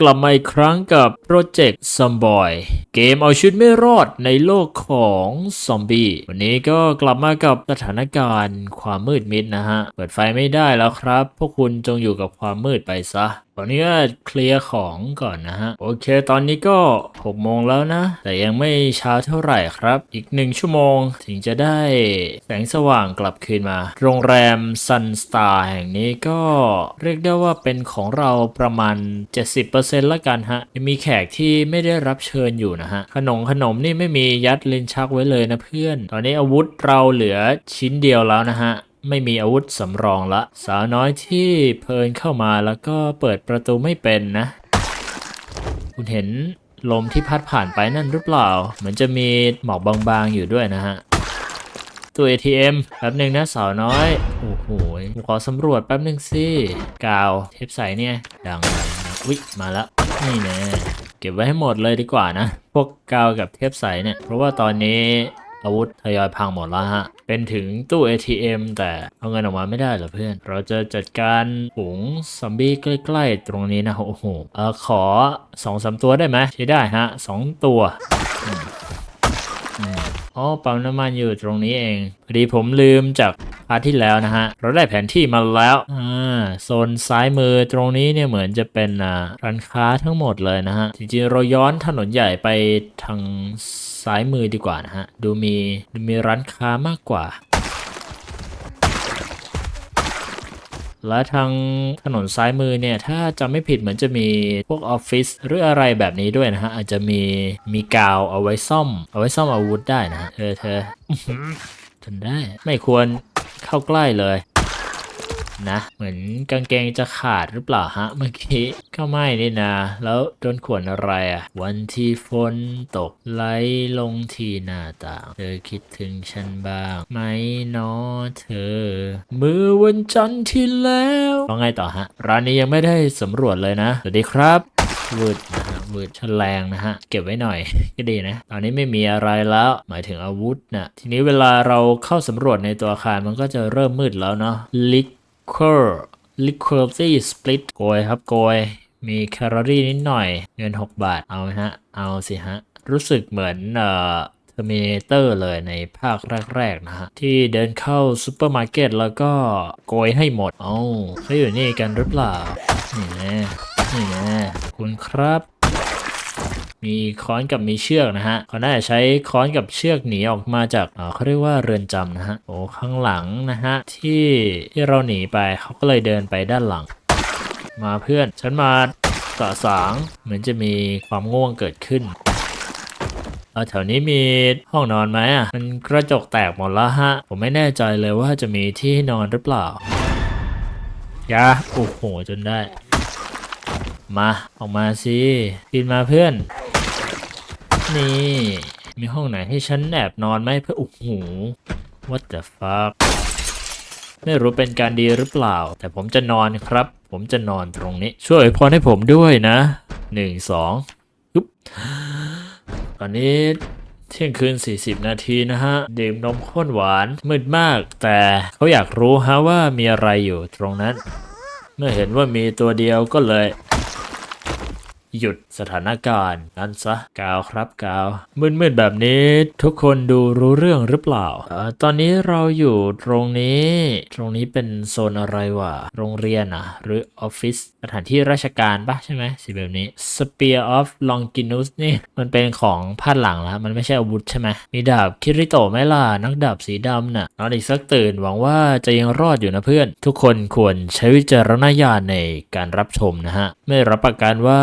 กลับมาอีกครั้งกับโปรเจกต์ซอมบอยเกมเอาชุดไม่รอดในโลกของซอมบี้วันนี้ก็กลับมากับสถานการณ์ความมืดมิดนะฮะ เปิดไฟไม่ได้แล้วครับ พวกคุณจงอยู่กับความมืดไปซะ ตอนนี้ก็เคลียร์ของก่อนนะฮะ โอเค ตอนนี้ก็ 6 โมงแล้วนะ แต่ยังไม่เช้าเท่าไหร่ครับ อีกหนึ่งชั่วโมงถึงจะได้แสงสว่างกลับคืนมา โรงแรม Sun Star แห่งนี้ก็เรียกได้ว่าเป็นของเราประมาณ 70%ละกันฮะยังมีแขกที่ไม่ได้รับเชิญอยู่นะฮะ ขนมขนมนี่ไม่มียัดลิ้นชักไว้เลยนะเพื่อน ตอนนี้อาวุธเราเหลือชิ้นเดียวแล้วนะฮะ ไม่มีอาวุธสำรองละ สาวน้อยที่เพลินเข้ามาแล้วก็เปิดประตูไม่เป็นนะ คุณเห็นลมที่พัดผ่านไปนั่นหรือเปล่า เหมือนจะมีหมอกบางๆอยู่ด้วยนะฮะตัว ATM แป๊บหนึ่งนะสาวน้อย โอ้โหขอสำรวจแป๊บหนึ่งสิกาวเทปใสเนี่ย ดังนะอุ๊ยมาแล้วนี่แน่เก็บไว้ให้หมดเลยดีกว่านะ พวกกาวกับเทปใสเนี่ย เพราะว่าตอนนี้ อาวุธทยอยพังหมดแล้วฮะ เป็นถึงตู้ ATM แต่เอาเงินออกมาไม่ได้เหรอเพื่อน เราจะจัดการฝูงซอมบี้ใกล้ๆตรงนี้นะโอ้โหเออขอสองสามตัวได้ไหมใช้ได้ฮะสองตัวอ๋อปั๊มน้ำมันอยู่ตรงนี้เองพอดีผมลืมจาก พาร์ทที่แล้วนะฮะ เราได้แผนที่มาแล้วอ่าโซนซ้ายมือตรงนี้เนี่ยเหมือนจะเป็นอ่าร้านค้าทั้งหมดเลยนะฮะ จริงๆ เราย้อนถนนใหญ่ไปทางซ้ายมือดีกว่านะฮะ ดูมีดูมีร้านค้ามากกว่าและทางถนนซ้ายมือเนี่ยถ้าจำไม่ผิดเหมือนจะมีพวกออฟฟิศหรืออะไรแบบนี้ด้วยนะฮะ อาจจะมีมีกาวเอาไว้ซ่อม เอาไว้ซ่อมอาวุธได้นะะเธอเธออื้อหือทนได้ไม่ควร เข้าใกล้เลยนะ เหมือนกางเกงจะขาดหรือเปล่าฮะเมื่อกี้ก็ไม่นี่นะ แล้วโดนขวนอะไรอะ่ะ วันที่ฝนตกไหลลงที่หน้าต่าง เธอคิดถึงฉันบ้าง ไหมเนอเธอเมื่อวันจันทร์ที่แล้วว่าไงต่อฮะ ร้านนี้ยังไม่ได้สำรวจเลยนะ สวัสดีครับวืดนะ ฮะวืดแฉลงนะฮะ เก็บไว้หน่อย ก็ดีนะ ตอนนี้ไม่มีอะไรแล้ว หมายถึงอาวุธนะทีนี้เวลาเราเข้าสำรวจในตัวอาคารมันก็จะเริ่มมืดแล้วเนาะ liquor liquor split โกยครับโกย มีแคลอรี่นิดหน่อย เงิน 6 บาท เอาไหมฮะ เอาสิฮะ รู้สึกเหมือนเอ่อ Terminator เลยในภาคแรกๆนะฮะ ที่เดินเข้าซูเปอร์มาร์เก็ตแล้วก็โกยให้หมด เอ้าเขาอยู่นี่กันหรือเปล่า นี่แน่นี่แน่คุณครับ มีค้อนกับมีเชือกนะฮะเขาน่าจะใช้ค้อนกับเชือกหนีออกมาจากเขาเรียกว่าเรือนจำนะฮะโอ้ข้างหลังนะฮะที่ที่เราหนีไปเขาก็เลยเดินไปด้านหลัง มาเพื่อนฉันมาสะสางเหมือนจะมีความง่วงเกิดขึ้นเออแถวนี้มีห้องนอนไหมอะ มันกระจกแตกหมดแล้วฮะ ผมไม่แน่ใจเลยว่าจะมีที่นอนหรือเปล่ายาโอ้โหจนได้ มาออกมาสิปีนมาเพื่อน นี่ มีห้องไหนให้ฉันแอบนอนไหมเพื่อโอ้โห what the fuck ไม่รู้เป็นการดีหรือเปล่า แต่ผมจะนอนครับ ผมจะนอนตรงนี้ ช่วยพรให้ผมด้วยนะหนึ่งสองปึ๊บตอนนี้เที่ยงคืน 40 นาทีนะฮะดื่มนมข้นหวานมืดมาก แต่เขาอยากรู้ฮะว่ามีอะไรอยู่ตรงนั้น เมื่อเห็นว่ามีตัวเดียวก็เลย หยุดสถานการณ์ นั้นซะกาวครับกาวมืดๆแบบนี้ทุกคนดูรู้เรื่องหรือเปล่าออตอนนี้เราอยู่ตรงนี้ ตรงนี้เป็นโซนอะไรวะโรงเรียนอะหรือออฟฟิศสถานที่ราชการปะใช่ไหมสิแบบนี้ Spear of Longinus นี่มันเป็นของพาดหลังแล้ว มันไม่ใช่อาวุธใช่ไหมมีดาบคิริโตะไหมล่ะนักดาบสีดำน่ะนอนอีกสักตื่นหวังว่าจะยังรอดอยู่นะเพื่อน ทุกคนควรใช้วิจารณญาณในการรับชมนะฮะไม่รับประกันว่า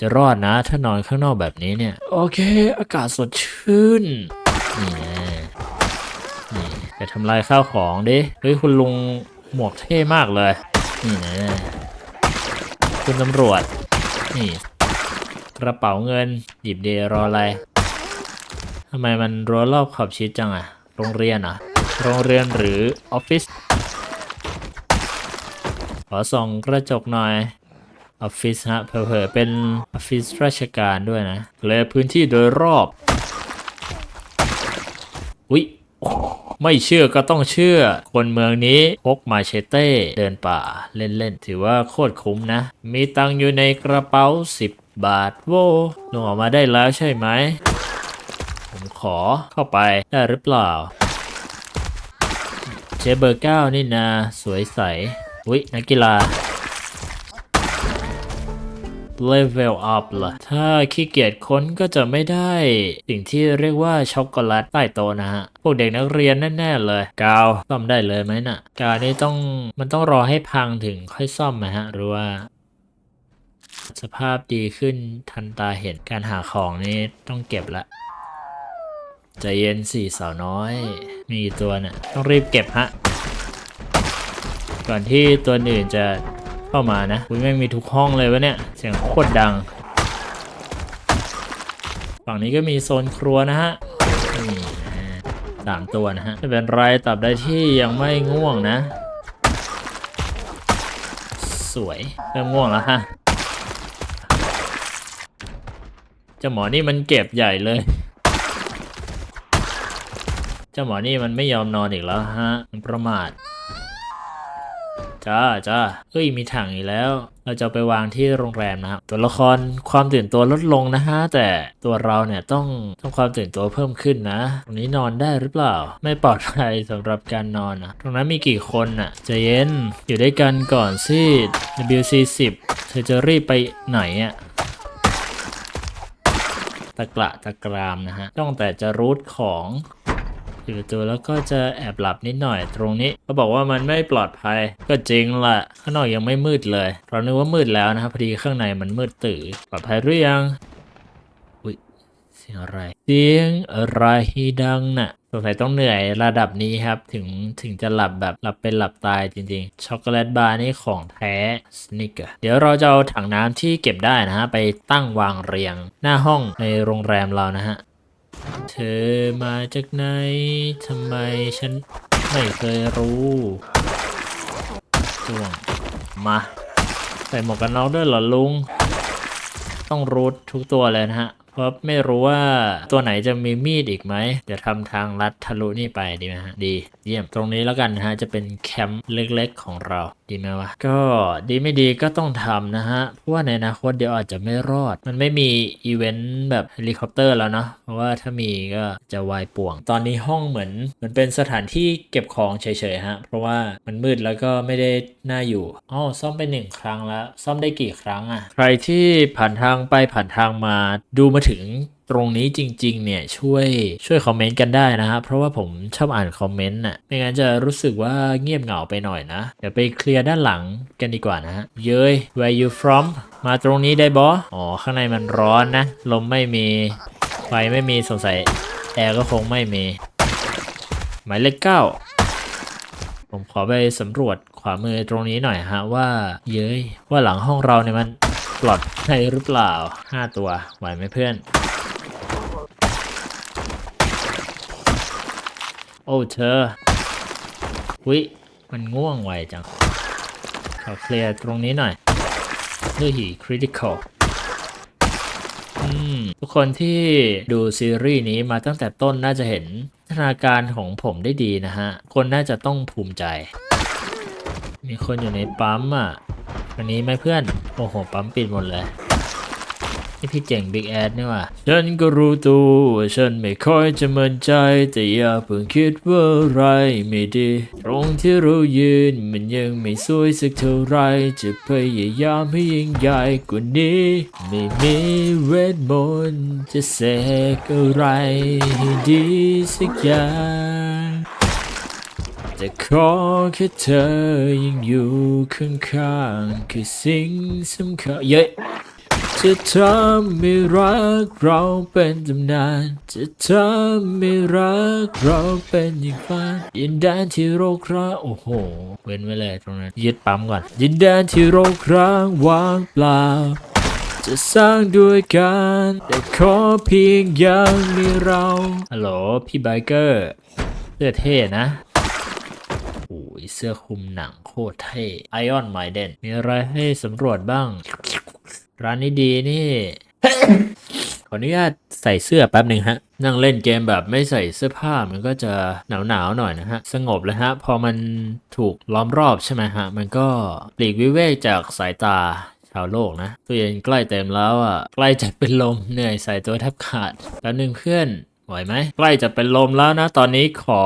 จะรอดนะถ้านอนข้างนอกแบบนี้เนี่ย โอเค อากาศสดชื่นนี่แน่นี่ไปทำลายข้าวของดิเฮ้ยคุณลุงหมวกเท่มากเลยนี่แน่คุณตำรวจนี่กระเป๋าเงิน หยิบเดรออะไรทำไมมันรั้วรอบขอบชิดจังอะโรงเรียนเหรอะโรงเรียนหรือออฟฟิศขอส่องกระจกหน่อย ออฟฟิศฮะเผลอๆเป็นออฟฟิศราชการด้วยนะเลยพื้นที่โดยรอบ อุ๊ยไม่เชื่อก็ต้องเชื่อ คนเมืองนี้พกมาเชเต้ เดินป่าเล่นๆ ถือว่าโคตรคุ้มนะ มีตังค์อยู่ในกระเป๋า 10 บาท โว้ลงออกมาได้แล้วใช่ไหม ผมขอเข้าไปได้หรือเปล่า เชเบอร์เก้านี่นาสวยใส อุ๊ย นักกีฬา level up ล่ะ ถ้าขี้เกียจค้นก็จะไม่ได้สิ่งที่เรียกว่าช็อกโกแลตใต้โต๊ะนะฮะ พวกเด็กนักเรียนแน่ๆเลย กาวซ่อมได้เลยไหมน่ะ กาวนี่ต้องมันต้องรอให้พังถึงค่อยซ่อมไหมฮะ หรือว่า สภาพดีขึ้นทันตาเห็นการหาของนี่ต้องเก็บละใจเย็นสี่สาวน้อย มีตัวนี่ยต้องรีบเก็บฮะ ก่อนที่ตัวอื่นจะ เข้ามานะอุ้ยไม่งมีทุกห้องเลยวะเนี่ย เสียงโคตรดัง ฝั่งนี้ก็มีโซนครัวนะฮะสามตัวนะฮะไม่เป็นไรตับใดที่ยังไม่ง่วงนะ สวยเริ่มง่วงแล้วฮะเจ้าหมอนี่มันเก็บใหญ่เลยเจ้าหมอนี่มันไม่ยอมนอนอีกแล้วฮะมันประมาท จ้าจ้าเฮ้ยมีถังอีกแล้ว เราจะไปวางที่โรงแรมนะครับตัวละครความตื่นตัวลดลงนะฮะแต่ตัวเราเนี่ยต้องต้องความตื่นตัวเพิ่มขึ้นนะตรงนี้นอนได้หรือเปล่า ไม่ปลอดภัยสำหรับการนอนนะตรงนั้นมีกี่คนน่ะใจเย็นอยู่ด้วยกันก่อนสิ WC10 เธอจะรีบไปไหนอะตะกระตะกรามนะฮะต้องแต่จะรูทของ ดประตูแล้วก็จะแอบหลับนิดหน่อยตรงนี้เขาบอกว่ามันไม่ปลอดภัย ก็จริงละ ข้างนอกยังไม่มืดเลย เรานึกว่ามืดแล้วนะครับพอดีข้างในมันมืดตื่อปลอดภัยหรือยังอุ้ยเสียงอะไร เสียงอะไรดังน่ะสงสัยต้องเหนื่อยระดับนี้ครับ ถึงถึงจะหลับแบบหลับเป็นหลับตายจริงๆ ช็อกโกแลตบาร์นี่ของแท้สนิกเกอร์เดี๋ยวเราจะเอาถังน้ำที่เก็บได้นะฮะ ไปตั้งวางเรียงหน้าห้องในโรงแรมเรานะฮะ เธอมาจากไหน ทำไมฉันไม่เคยรู้ช่วงมา ใส่หมวกกันน็อกด้วยเหรอลุง ต้องรูททุกตัวเลยนะฮะ เพราะไม่รู้ว่าตัวไหนจะมีมีดอีกไหม เดี๋ยวทำทางลัดทะลุนี่ไปดีไหมฮะ ดี เยี่ยม ตรงนี้แล้วกันนะฮะ จะเป็นแคมป์เล็กๆของเรา ดีไหมวะ ก็ดีไม่ดีก็ต้องทำนะฮะ เพราะว่าในอนาคตเดี๋ยวอาจจะไม่รอด มันไม่มีอีเวนต์แบบเฮลิคอปเตอร์แล้วเนาะ เพราะว่าถ้ามีก็จะวายป่วง ตอนนี้ห้องเหมือนเหมันเป็นสถานที่เก็บของเฉยๆฮะ เพราะว่ามันมืดแล้วก็ไม่ได้น่าอยู่อ๋อซ่อมไปหนึ่งครั้งแล้ว ซ่อมได้กี่ครั้งอะใครที่ผ่านทางไปผ่านทางมาดูมาถึง ตรงนี้จริงๆเนี่ยช่วยช่วยคอมเมนต์กันได้นะฮะเพราะว่าผมชอบอ่านคอมเมนต์น่ะไม่งั้นจะรู้สึกว่าเงียบเหงาไปหน่อยนะ เดี๋ยวไปเคลียร์ด้านหลังกันดีกว่านะฮะเย้ย where you from มาตรงนี้ได้บออ๋อ ข้างในมันร้อนนะ ลมไม่มีไฟไม่มีสงสัยแอร์ก็คงไม่มี หมายเลขเก้าผมขอไปสำรวจขวามือตรงนี้หน่อยฮะว่า เย้ยว่าหลังห้องเราเนี่ยมันปลอดภัยหรือเปล่า 5 ตัวไหวไหมเพื่อน โอ้เธอวิมันง่วงไวจังขอเคลียร์ตรงนี้หน่อยเฮ้ยคริติคอลทุกคนที่ดูซีรีส์นี้มาตั้งแต่ต้นน่าจะเห็นพัฒนาการของผมได้ดีนะฮะ คนน่าจะต้องภูมิใจ มีคนอยู่ในปั๊มอะ วันนี้ไหมเพื่อน โอ้โห ปั๊มปิดหมดเลย นี่พี่เจ๋งบิ๊กแอดนี่ว่ะฉันก็รู้ตัวว่าฉันไม่ค่อยจะมั่นใจ แต่อย่าเพิ่งคิดว่าอะไรไม่ดี ตรงที่เรายืนมันยังไม่สวยสักเท่าไร จะพยายามให้ยิ่งใหญ่กว่านี้ ไม่มีเวทมนต์จะเสกอะไรให้ดีสักอย่างแต่ขอแค่เธอยังอยู่ข้างๆคือสิ่งสำคัญเย้ จะทำให้รักเราเป็นตำนาน จะทำให้รักเราเป็นอย่งฝันยินแดนที่โรคร้างโอ้โห เว้นไว้เลยตรงนั้น ยึดปั๊มก่อน ยินแดนที่โรคร้างว่างเปล่า จะสร้างด้วยกัน แต่ขอเพียงย่างมีเรา ฮัลโหลพี่ไบเกอร์เสื้อเท่นะโอ้ยเสื้อคลุมหนังโคตรเท่ไอออนไมเดนมีอะไรให้สำรวจบ้าง ร้านนี้ดีนี่ ขออนุญาตใส่เสื้อแป๊บหนึ่งฮะ นั่งเล่นเกมแบบไม่ใส่เสื้อผ้ามันก็จะหนาวหนาวๆหน่อยนะฮะ สงบเลยฮะ พอมันถูกล้อมรอบใช่ไหมฮะ มันก็ปลีกวิเวกจากสายตาชาวโลกนะตัวเย็นใกล้เต็มแล้วอะ ใกล้จะเป็นลมเหนื่อยใส่ตัวแทบขาดแป๊บหนึ่งเพื่อน ไหวไหมใกล้จะเป็นลมแล้วนะ ตอนนี้ขอ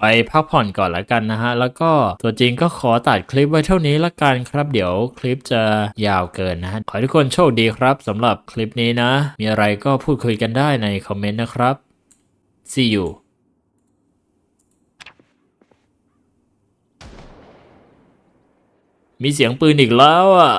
ไปพักผ่อนก่อนละกันนะฮะ แล้วก็ตัวจริงก็ขอตัดคลิปไว้เท่านี้ละกันครับ เดี๋ยวคลิปจะยาวเกินนะฮะ ขอให้ทุกคนโชคดีครับสำหรับคลิปนี้นะ มีอะไรก็พูดคุยกันได้ในคอมเมนต์นะครับ see you มีเสียงปืนอีกแล้วอะ